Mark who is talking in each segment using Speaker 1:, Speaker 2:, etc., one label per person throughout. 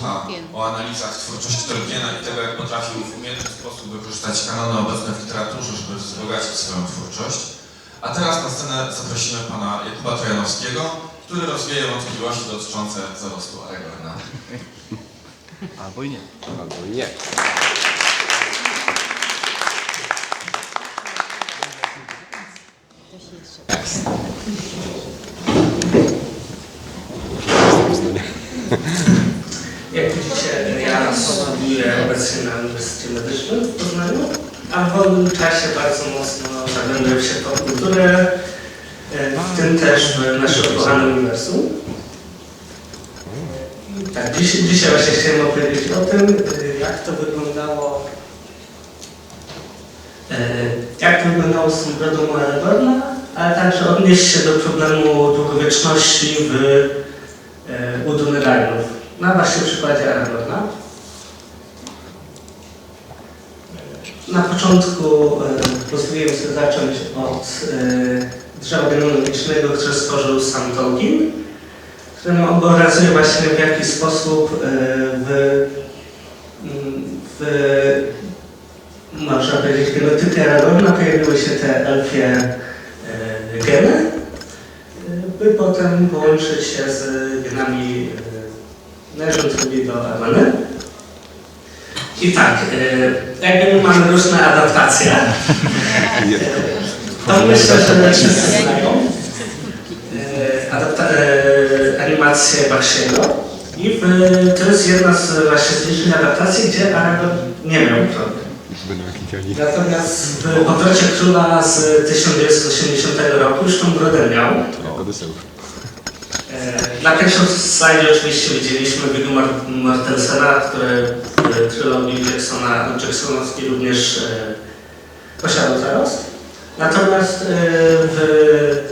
Speaker 1: słucha o analizach twórczości Tolkiena i tego, jak potrafił w umiejętny sposób wykorzystać kanony obecne w literaturze, żeby wzbogacić swoją twórczość. A teraz na scenę zaprosimy pana Jakuba Trojanowskiego, który rozwieje wątpliwości dotyczące zarostu Aragorna.
Speaker 2: Albo i nie.
Speaker 3: Albo i nie. Jest.
Speaker 4: Jak widzicie, ja studiuję obecnie na Uniwersytecie Medycznym w Poznaniu, a w wolnym czasie bardzo mocno zagłębiam się w popkulturę, e, w tym też w nasze ukochane uniwersum. Tak, dziś, dzisiaj właśnie chciałem opowiedzieć o tym, e, jak to wyglądało e, jak to wyglądało z Aragorna, ale także odnieść się do problemu długowieczności w e, u. Na właśnie przykładzie Aragorna. Na początku e, pozwoliłem sobie zacząć od e, drzewa genealogicznego, które stworzył sam Tolkien, który obrazuje właśnie w jaki sposób e, w, mm, w można powiedzieć genotypie Aragorna pojawiły się te elfie geny, by potem połączyć się z genami należącymi do Ewany. I tak, e, jakby mamy różne adaptacje, to myślę, że wszyscy znają e, e, animację Bakshiego. I w, to jest jedna z właśnie z licznych adaptacji, gdzie Aragorn nie miał
Speaker 3: jakieś
Speaker 4: Natomiast w Powrocie Króla z 1980 roku już tą brodę miał. Na pierwszym slajdzie oczywiście widzieliśmy Viggo Mor- Mortensena, który trylogii Jacksona, Jacksonowskiej również e, posiadał zarost. Natomiast e, w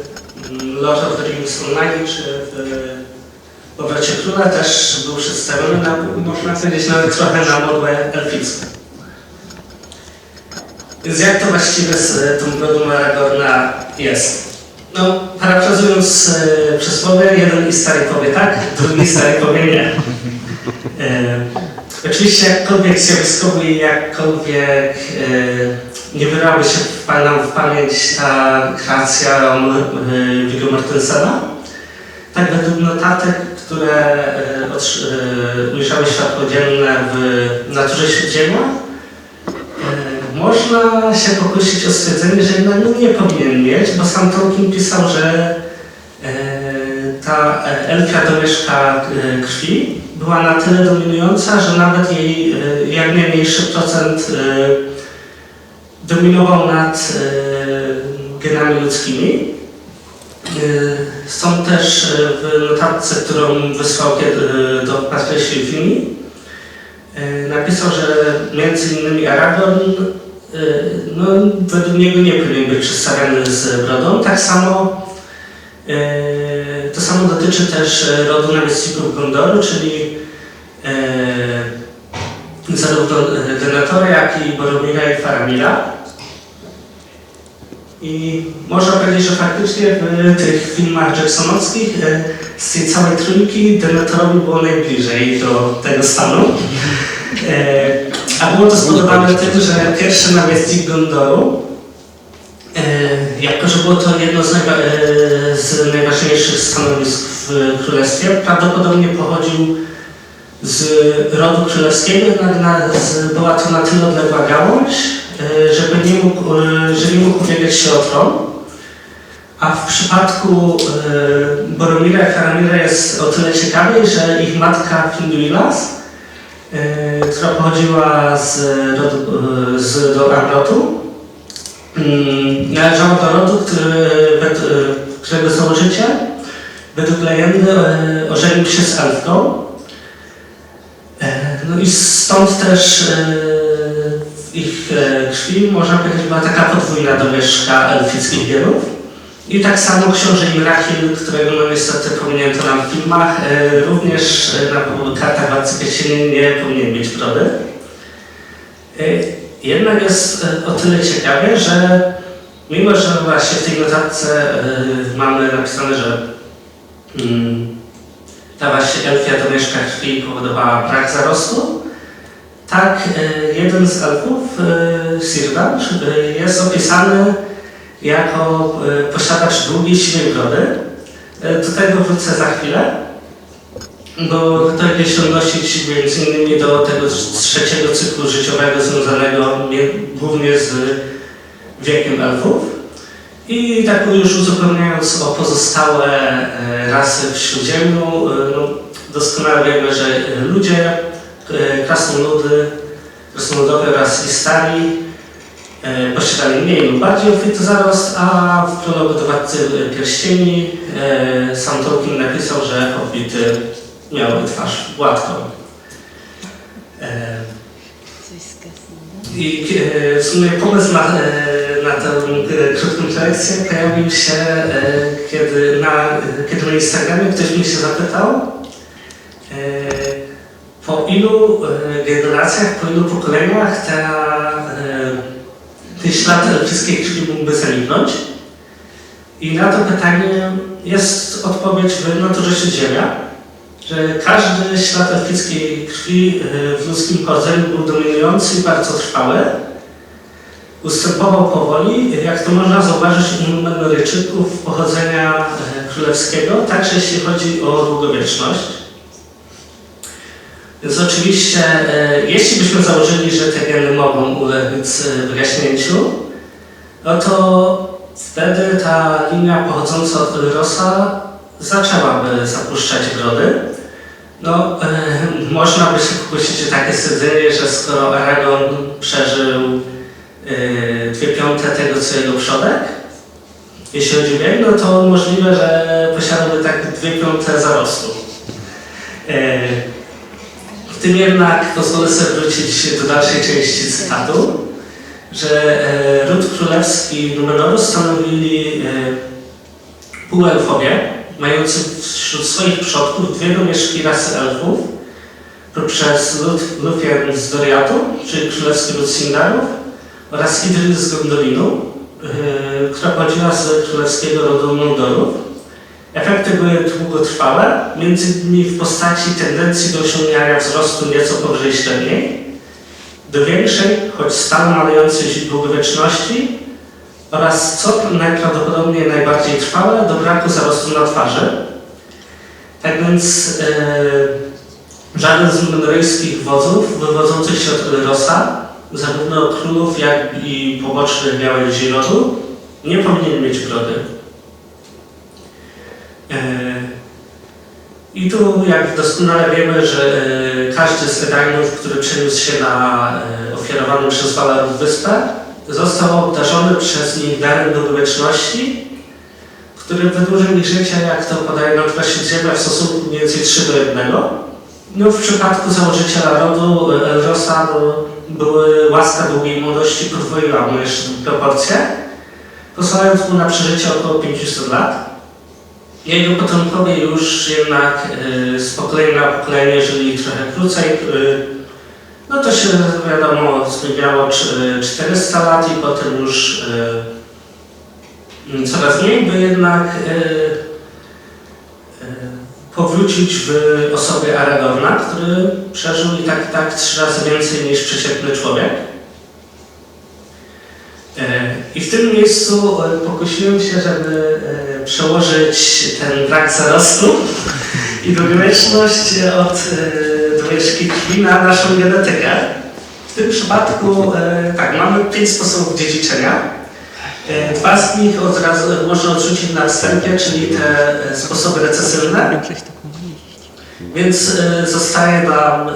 Speaker 4: Lord of the Rings Online czy w Powrocie Króla też był przedstawiony na, można powiedzieć, nawet trochę na modłę elficką. Więc jak to właściwie z tą brodą Aragorna jest? No, parafrazując e, przysłowie, jeden i stary powie tak, drugi stary powie nie. E, oczywiście jakkolwiek zjawiskowo i jakkolwiek e, nie wyrały się w, w pamięć ta kreacja e, Viggo tak według notatek, które e, ujrzały światło dzienne w Naturze Śródziemia, E, Można się pokusić o stwierdzenie, że jednak no nie powinien mieć, bo sam Tolkien pisał, że e, ta elfia domieszka krwi była na tyle dominująca, że nawet jej e, jak najmniejszy procent e, dominował nad e, genami ludzkimi. Stąd też w notatce, którą wysłał do Patrycji Filmi, napisał, że między innymi Aragorn e, no, według niego nie powinien być przedstawiany z brodą. Tak samo to samo dotyczy też rodu namiestników Gondoru, czyli e, zarówno e, Denatora, jak i Boromira i Faramira. I można powiedzieć, że faktycznie w tych filmach Jacksonowskich e, z tej całej trójki Denatorowi było najbliżej do tego stanu. E, A było to spowodowane tym, że pierwszy namiestnik Gondoru, e, jako że było to jedno z, najwa- z najważniejszych stanowisk w królestwie, prawdopodobnie pochodził z rodu królewskiego, jednak na, z, była to na tyle odległa gałąź, e, żeby nie mógł, e, że nie mógł ubiegać się o tron. A w przypadku e, Boromira i Faramira jest o tyle ciekawiej, że ich matka Finduilas, która pochodziła z, rodu, z do Amrotu, mm, należała do rodu, który, którego założyciel według legendy ożenił się z elfką. No i stąd też e, ich e, krwi, można powiedzieć, była taka podwójna domieszka elfickich genów. I tak samo książę Imrahil, którego no niestety pominięto nam w filmach, e, również na Władcy Pierścieni nie powinien mieć brody. Jednak jest o tyle ciekawie, że mimo, że właśnie w tej notatce mamy napisane, że mm, ta właśnie elfia domieszka krwi powodowała brak zarostu, tak e, jeden z elfów, e, Sirdan, e, jest opisany jako posiadacz długiej siwej brody. Do tego wrócę za chwilę, bo to jakieś się odnosić między innymi do tego trzeciego cyklu życiowego związanego głównie z wiekiem elfów. I tak już uzupełniając o pozostałe e, rasy w Śródziemiu, e, no, doskonale wiemy, że ludzie, e, krasnoludy, krasnoludowie oraz Istari e, posiadali mniej lub bardziej obfity zarost, a w prologu do Pierścieni sam Tolkien napisał, że hobbity miały twarz gładką.
Speaker 5: Coś.
Speaker 4: I e, w sumie pomysł na, e, na tę e, krótką prelekcję pojawił się, kiedy na, kiedy na Instagramie ktoś mnie się zapytał, po ilu generacjach, po ilu pokoleniach ta, ten ślad elfickiej krwi mógłby zaniknąć. I na to pytanie jest odpowiedź w naturze Śródziemia, że każdy ślad elfickiej krwi e, w ludzkim pochodzeniu był dominujący i bardzo trwały. Ustępował powoli, jak to można zauważyć u Numeryjczyków pochodzenia e, królewskiego, także jeśli chodzi o długowieczność. Więc oczywiście, e, jeśli byśmy założyli, że te geny mogą ulec wyjaśnięciu, no to wtedy ta linia pochodząca od Elrosa zaczęłaby zapuszczać brody. No, e, można by się pokusić o takie stwierdzenie, że skoro Aragorn przeżył e, dwie piąte tego, co jego przodek, jeśli chodzi o wiek, no to możliwe, że posiadałby tak dwie piąte zarostu. E, w tym jednak pozwolę sobie wrócić do dalszej części cytatu, że e, ród królewski Numenoru stanowili e, półelfowie, mający wśród swoich przodków dwie domieszki rasy elfów, przez lud Lufien z Doriatu, czyli królewski lud Sindarów, oraz Idril z Gondolinu, yy, która pochodziła z królewskiego rodu Noldorów. Efekty były długotrwałe, między innymi w postaci tendencji do osiągania wzrostu nieco powyżej średniej, do większej, choć stale malejącej długowieczności oraz co najprawdopodobniej najbardziej trwałe do braku zarostu na twarzy. Tak więc e, żaden z numeryjskich wodzów wywodzących się od Elrosa, zarówno królów, jak i pobocznych gałęzi rodu, nie powinien mieć brody. E, I tu, jak doskonale wiemy, że e, każdy z Edainów, który przeniósł się na e, ofiarowaną przez Walarów wyspę, został obdarzony przez nich darem długowieczności, który wydłużył ich życie, jak to podaje nauka Śródziemia, w stosunku mniej więcej 3 do 1. No, w przypadku założyciela rodu e, Elrosa no, były łaska długiej młodości podwoiła mu jeszcze proporcje, pozwalając mu na przeżycie około 500 lat. Jego potomkowie już jednak e, z pokolenia na pokolenie, jeżeli trochę krócej, no to się wiadomo zmieniało czy- 400 lat i potem już e, coraz mniej, by jednak e, powrócić w osobie Aragorna, który przeżył i tak i tak trzy razy więcej niż przeciętny człowiek. E, I w tym miejscu pokusiłem się, żeby przełożyć ten brak zarostu i długowieczność od krwi na naszą genetykę. W tym przypadku e, tak, mamy pięć sposobów dziedziczenia. E, Dwa z nich od razu można odrzucić na wstępie, czyli te e, sposoby recesywne. Więc zostaje nam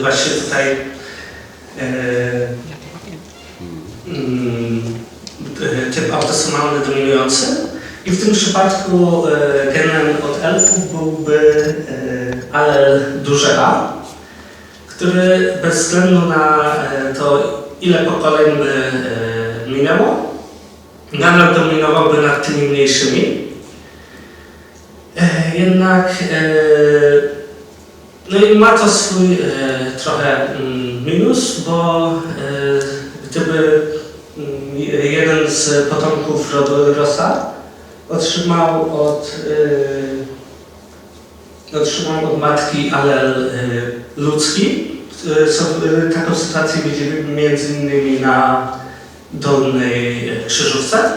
Speaker 4: właśnie tutaj mm, typ autosomalny dominujący. I w tym przypadku genem od elfów byłby alel duże A, który bez względu na e, to, ile pokoleń by e, minęło, nadal dominowałby nad tymi mniejszymi. E, Jednak no i ma to swój trochę mm, minus, bo gdyby mm, jeden z potomków rodu Rosa otrzymał od otrzymał od matki alel y, ludzki. Co, y, taką sytuację widzimy między innymi na dolnej krzyżówce.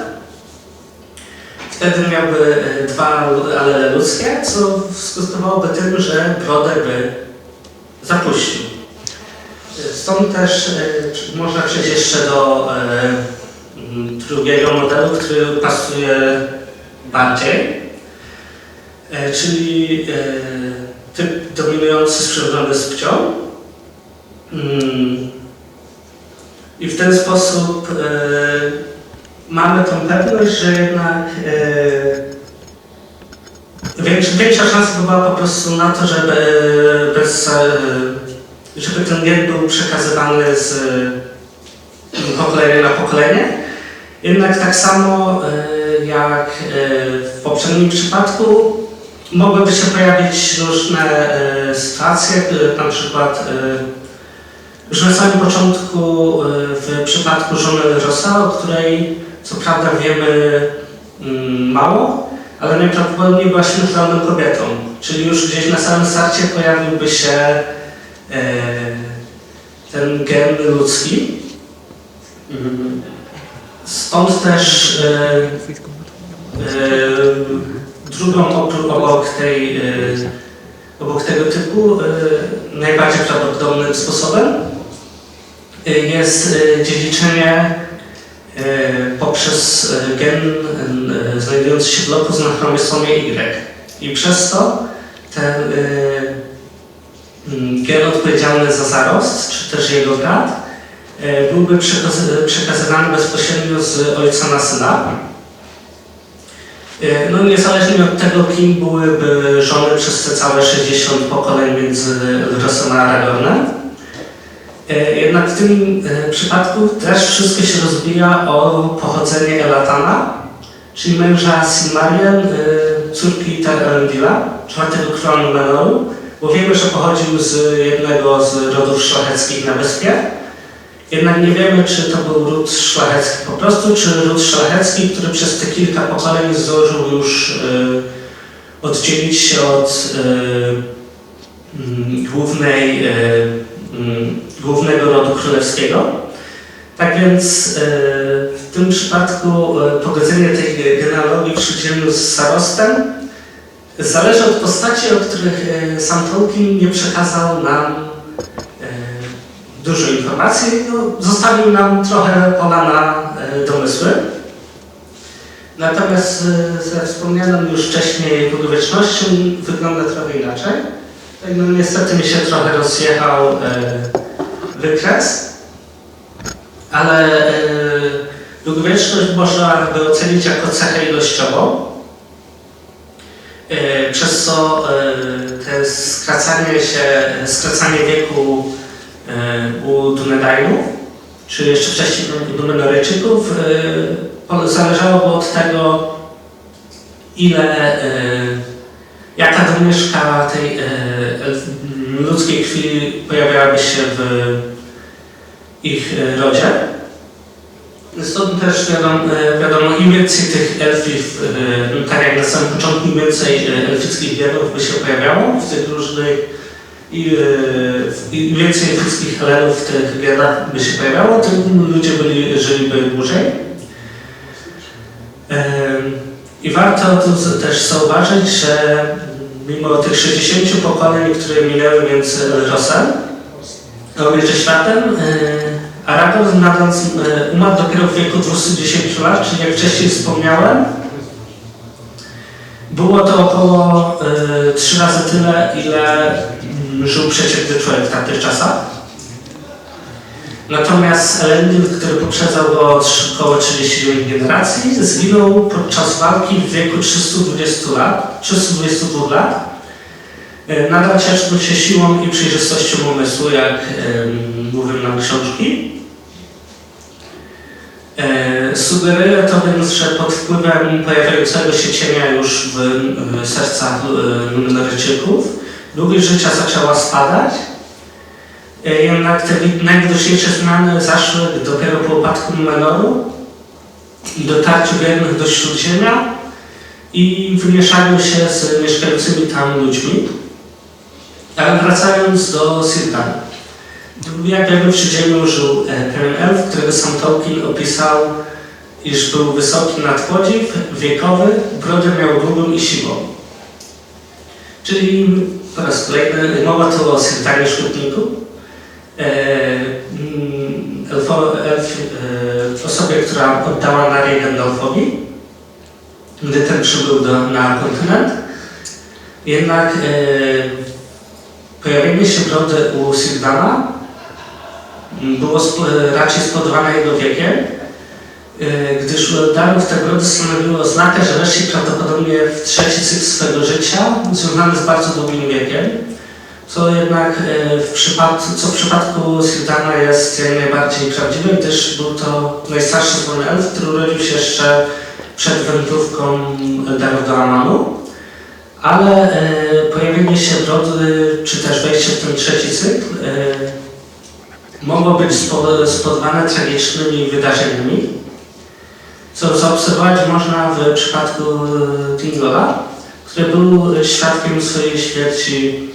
Speaker 4: Wtedy miałby dwa alele ludzkie, co skutkowałoby tym, że brodę by zapuścił. Stąd też można przejść jeszcze do drugiego modelu, który pasuje bardziej, e, czyli e, typ dominujący sprzężony z płcią. Mm. I w ten sposób e, mamy tą pewność, że jednak e, większa, większa szansa by była po prostu na to, żeby, bez, e, żeby ten gen był przekazywany z e, pokolenia na pokolenie. Jednak tak samo e, jak e, w poprzednim przypadku mogłyby się pojawić różne e, sytuacje, e, na przykład e, już na samym początku e, w przypadku żony Rosa, o której co prawda wiemy mm, mało, ale najprawdopodobniej była śmiertelną kobietą. Czyli już gdzieś na samym starcie pojawiłby się e, ten gen ludzki. Stąd też e, e, drugą obok, tej, e, obok tego typu e, najbardziej prawdopodobnym sposobem e, jest dziedziczenie poprzez gen znajdujący się w lokus na chromosomie Y. I przez to ten mm, gen odpowiedzialny za zarost, czy też jego brat, byłby przekaz- przekazywany bezpośrednio z ojca na syna. E, No niezależnie od tego, kim byłyby żony przez te całe 60 pokoleń między Rosem a Aragornem. E, Jednak w tym e, przypadku też wszystko się rozbija o pochodzenie Elatana, czyli męża Silmarien, e, córki Telendila, czwartego króla Numenoru, bo wiemy, że pochodził z jednego z rodów szlacheckich na wyspie. Jednak nie wiemy, czy to był ród szlachecki po prostu, czy ród szlachecki, który przez te kilka pokoleń zdążył już e, oddzielić się od mm, głównej, mm, głównego rodu królewskiego. Tak więc e, w tym przypadku e, pogodzenie tej genealogii w Śródziemnu z Sarostem zależy od postaci, o których e, sam Tolkien nie przekazał nam dużo informacji, no, zostawił nam trochę pola na e, domysły. Natomiast e, ze wspomnianą już wcześniej długowiecznością wygląda trochę inaczej. Tak, no, niestety mi się trochę rozjechał e, wykres, ale długowieczność można by ocenić jako cechę ilościową, przez co te skracanie się, skracanie wieku u Dunedainów, czy jeszcze wcześniej u Numenoryjczyków, e, zależałoby od tego, ile, e, jaka domieszka tej e, ludzkiej krwi pojawiałaby się w ich e, rodzie. Stąd też wiadomo, e, wiadomo im więcej tych elfów, e, no tak jak na samym początku, im więcej e, elfickich genów by się pojawiało w tych różnych i e, im więcej elfickich Helenów w tych genach by się pojawiało, tym ludzie byli, żyliby dłużej. I warto tu też zauważyć, że mimo tych 60 pokoleń, które minęły między Elrosem a Światem, e, Aragorn nadal e, umarł dopiero w wieku 210 lat, czyli jak wcześniej wspomniałem, było to około e, trzy razy tyle, ile żył przeciętny człowiek w tamtych czasach. Natomiast Elendil, który poprzedzał go trz- około 39 generacji, zginął podczas walki w wieku 320 lat, 322 lat. E, Nadal cieszył się siłą i przejrzystością umysłu, jak em, mówią nam książki. E, Sugeruje to więc, że pod wpływem pojawiającego się cienia już w e, sercach e, Numeryjczyków długość życia zaczęła spadać. E, Jednak te wi- najwidoczniejsze zmiany zaszły dopiero po upadku Numenoru i dotarciu wiernych do Śródziemia i wymieszaniu się z mieszkającymi tam ludźmi. Ale wracając do Sirtana. Jak wiemy, przy ziemi żył e, pewien elf, którego sam Tolkien opisał, iż był wysoki nad podziw, wiekowy, brodę miał grubą i siwą. Czyli po raz kolejny mowa tu o Sirtanie Szkutniku. E, mm, e, osobie, która oddała Narię Gandalfowi, gdy ten przybył do, na kontynent. Jednak e, pojawienie się brody u Sildana było raczej spowodowane jego wiekiem, gdyż u Eldarów te brody stanowiły oznakę, że weszli prawdopodobnie w trzeci cykl swego życia, związany z bardzo długim wiekiem, co jednak e, w przypadku, co w przypadku Sildana jest najbardziej prawdziwe, gdyż był to najstarszy z elf, który urodził się jeszcze przed wędrówką Eldarów do Amanu. Ale e, pojawienie się brody, czy też wejście w ten trzeci cykl e, mogło być spo- spowodowane tragicznymi wydarzeniami, co zaobserwować można w przypadku e, Tingora, który był świadkiem swojej śmierci,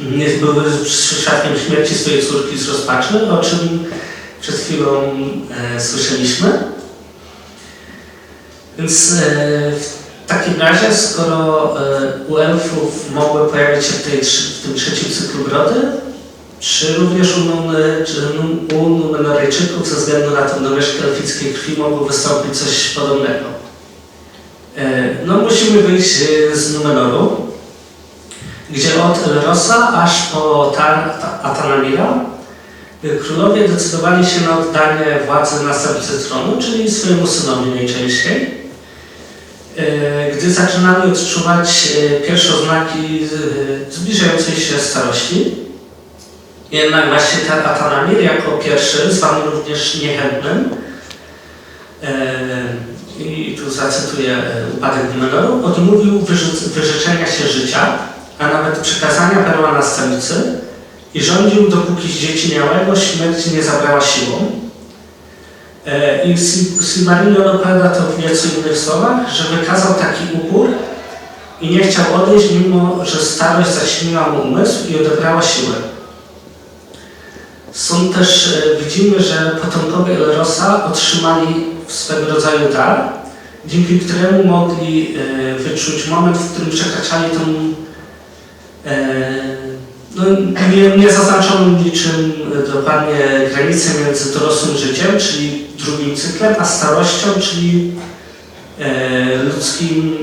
Speaker 4: nie był świadkiem śmierci swojej córki z rozpaczy, o czym przed chwilą e, słyszeliśmy. Więc e, w takim razie, skoro e, u elfów mogły pojawić się w, tej, w tym trzecim cyklu brody, czy również u, Nu- u Numenoryjczyków ze względu na tą domieszkę elfickiej krwi mogło wystąpić coś podobnego? E, No musimy wyjść e, z Numenoru, gdzie od Elrosa aż po Atanamira e, królowie decydowali się na oddanie władzy następcy tronu, czyli swojemu synowi najczęściej. E, gdy zaczynali odczuwać e, pierwsze oznaki e, zbliżającej się starości. Jednak ten Atanamir jako pierwszy, zwany również niechętnym, e, i tu zacytuję e, upadek Numenoru, odmówił wyrzeczenia się życia, a nawet przekazania perła następcy i rządził, dopóki z dzieci miałego śmierć nie zabrała siłą. E, I Sil- Silmarillion opowiada to w nieco innych słowach, że wykazał taki upór i nie chciał odejść, mimo że starość zaćmiła mu umysł i odebrała siłę. Są też, e, widzimy, że potomkowie Elrosa otrzymali swego rodzaju dar, dzięki któremu mogli e, wyczuć moment, w którym przekraczali tą e, no, nie, nie zaznaczono niczym dokładnie granicy między dorosłym życiem, czyli drugim cyklem, a starością, czyli ludzkim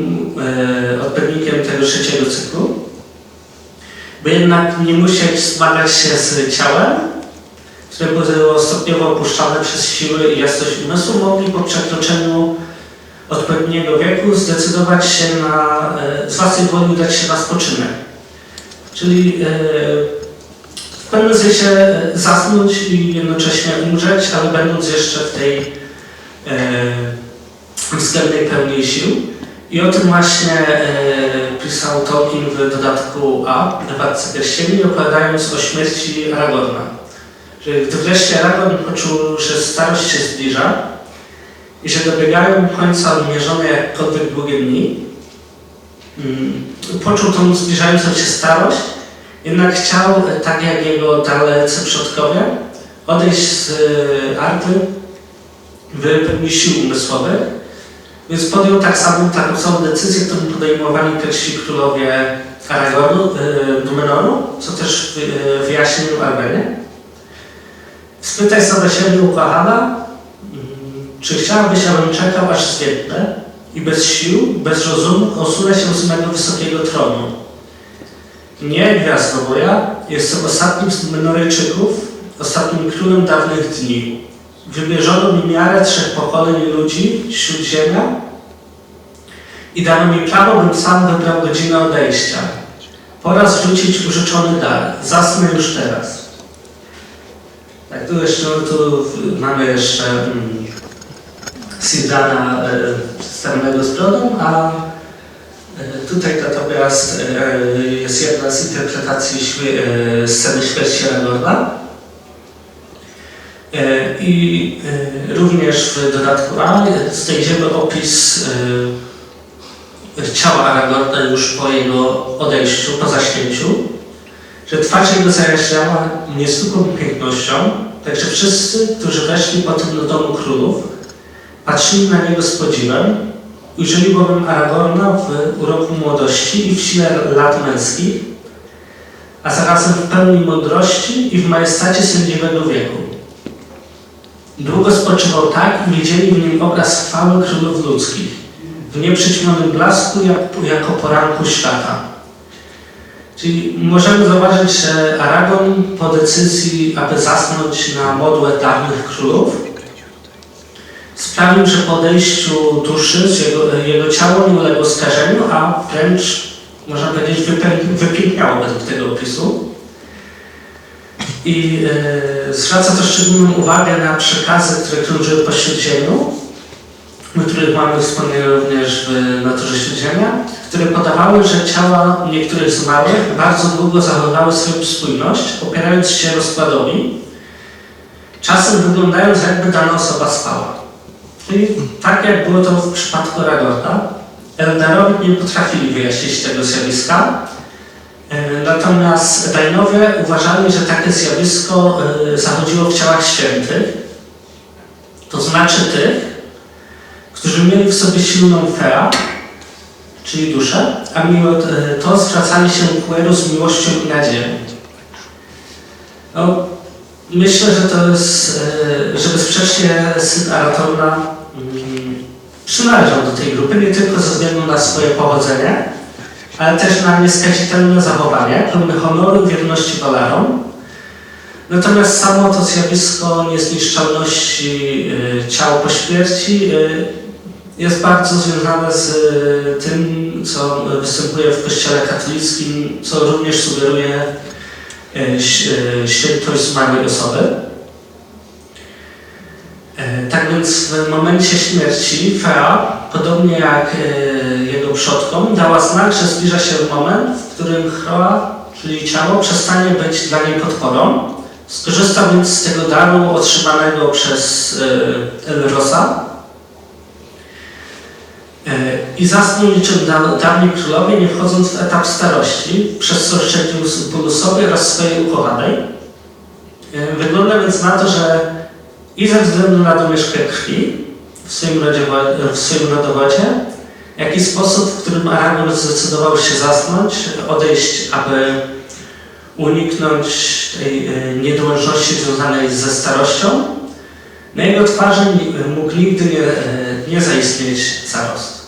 Speaker 4: odpowiednikiem tego trzeciego cyklu. By jednak nie musieć zmagać się z ciałem, które było stopniowo opuszczane przez siły i jasność umysłu, mogli po przekroczeniu odpowiedniego wieku zdecydować się na, e, z własnej woli udać się na spoczynek. Czyli e, w pewnym sensie e, zasnąć i jednocześnie umrzeć, ale będąc jeszcze w tej względnej pełni sił. I o tym właśnie pisał Tolkien w dodatku A, w Władcy Pierścieni, opowiadając o śmierci Aragorna. Że gdy wreszcie Aragorn poczuł, że starość się zbliża i że dobiegają końca odmierzone jakkolwiek długie dni, mm, poczuł tą zbliżającą się starość, jednak chciał, tak jak jego dalecy przodkowie, odejść z e, Arty w pełni sił umysłowych, więc podjął tak samą, taką samą decyzję, którą podejmowali pierwsi królowie Aragornu, e, Numenoru, co też e, wyjaśnił Arwenie. Spytaj sobie siebie, ukochana, mm, czy chciałabyś, abym czekał, aż zwietnę i bez sił, bez rozumu osunę się z mego wysokiego tronu. Nie, gwiazdo moja, jestem ostatnim z Menoryjczyków, ostatnim królem dawnych dni. Wybierzono mi miarę trzech pokoleń ludzi, śródziemia i dano mi prawo, bym sam wybrał godzinę odejścia. Pora zrzucić użyczony dar. Zasnę już teraz. Tak, tu jeszcze tu mamy jeszcze mm, Sildana e, z brodą, a e, tutaj natomiast e, jest jedna z interpretacji sceny śmierci. E, I również w dodatku A znajdziemy opis ciała Aragorna już po jego odejściu, po zaśnięciu. Że twarz jego zajaśniała niezwykłą pięknością, tak że wszyscy, którzy weszli potem do domu królów, patrzyli na niego z podziwem, ujrzeli bowiem Aragorna w uroku młodości i w sile lat męskich, a zarazem w pełni mądrości i w majestacie sędziwego wieku. Długo spoczywał tak i widzieli w nim obraz chwały królów ludzkich, w nieprzyćmionym blasku jak, jako poranku świata. Czyli możemy zauważyć, że Aragon po decyzji, aby zasnąć na modłę dawnych królów, sprawił, że po odejściu duszy z jego, jego ciało nie uległo skażeniu, a wręcz, można powiedzieć, wypiękniało według tego opisu. I e, zwraca to szczególną uwagę na przekazy, które krążyły po Śródziemiu, o których mamy wspomnienie również w Naturze Śródziemia, które podawały, że ciała niektórych zmarłych bardzo długo zachowywały swoją spójność, opierając się rozkładowi, czasem wyglądając jakby dana osoba spała. Tak jak było to w przypadku Ragorda, Eldarowie nie potrafili wyjaśnić tego zjawiska, e, natomiast Dainowie uważali, że takie zjawisko e, zachodziło w ciałach świętych, to znaczy tych, którzy mieli w sobie silną fea, czyli duszę, a mimo e, to zwracali się ku Eru z miłością i nadzieją. No, myślę, że to jest, e, że bezsprzecznie syn Aratorna mm, przynależał do tej grupy, nie tylko ze względu na swoje pochodzenie, ale też na nieskazitelne zachowanie, pełne honoru i wierności Walarom. Natomiast samo to zjawisko niezniszczalności y, ciał po śmierci y, jest bardzo związane z y, tym, co występuje w Kościele katolickim, co również sugeruje y, świętość zmarłej osoby. E, Tak więc w momencie śmierci Fea, podobnie jak e, jego przodkom, dała znak, że zbliża się moment, w którym Chroa, czyli ciało, przestanie być dla niej podporą. Skorzysta więc z tego daru otrzymanego przez e, Elrosa e, i zasnął niczym da, dawni królowie, nie wchodząc w etap starości, przez co szczędził bólu sobie oraz swojej ukochanej. E, Wygląda więc na to, że i ze względu na domieszkę krwi w swoim, rodzie, w swoim rodowodzie, jak i sposób, w którym Aragorn zdecydował się zasnąć, odejść, aby uniknąć tej e, niedołężności związanej ze starością, na jego twarzy mógł nigdy nie, e, nie zaistnieć zarost.